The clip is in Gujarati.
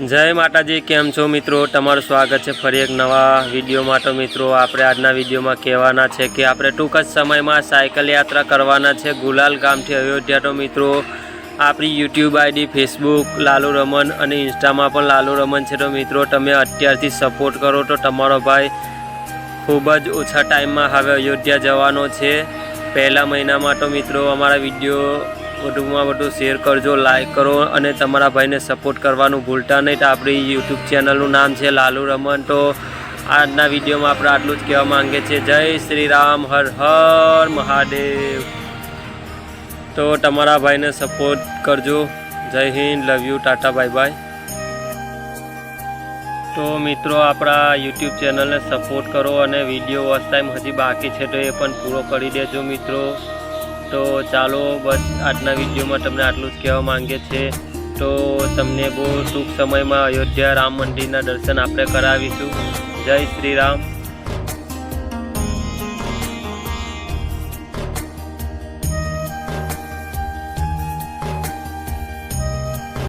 જય માતાજી, કેમ છો મિત્રો? તમારું સ્વાગત છે ફરી એક નવા વીડિયો માટે મિત્રો, આપણે આજના વિડીયોમાં કહેવાના છે કે આપણે ટૂંક જ સમયમાં સાયકલ યાત્રા કરવાના છે ગુલાલ ગામથી અયોધ્યા. તો મિત્રો, આપણી YouTube ID Facebook Lalu Raman અને ઇન્સ્ટામાં પણ લાલુ રમન છે. તો મિત્રો, તમે અત્યારથી સપોર્ટ કરો તો તમારો ભાઈ ખૂબ જ ઓછા ટાઈમમાં હવે અયોધ્યા જવાનો છે. પહેલા મહિનામાં તો મિત્રો, અમારા વીડિયો વધુમાં વધુ શેર કરજો લાઈક કરો અને તમારા ભાઈને સપોર્ટ કરવાનું ભૂલતા નહીં. તો આપણી યુટ્યુબ ચેનલનું નામ છે લાલુ રમન તો આજના વિડીયોમાં આપણે આટલું જ કહેવા માંગે છે જય શ્રી રામ, હર હર મહાદેવ. તો તમારા ભાઈને સપોર્ટ કરજો. જય Hind love you tata bye bye તો મિત્રો, આપણા યુટ્યુબ ચેનલને સપોર્ટ કરો અને વીડિયો વોચ ટાઈમ હજી બાકી છે તો એ પણ પૂરો કરી દેજો મિત્રો. તો ચાલો બસ આજના વિડીયોમાં તમને આટલું જ કહેવા માંગે છે તો તમને બહુ ટૂંક સમયમાં અયોધ્યા રામ મંદિરના દર્શન આપણે કરાવીશું. જય શ્રી રામ.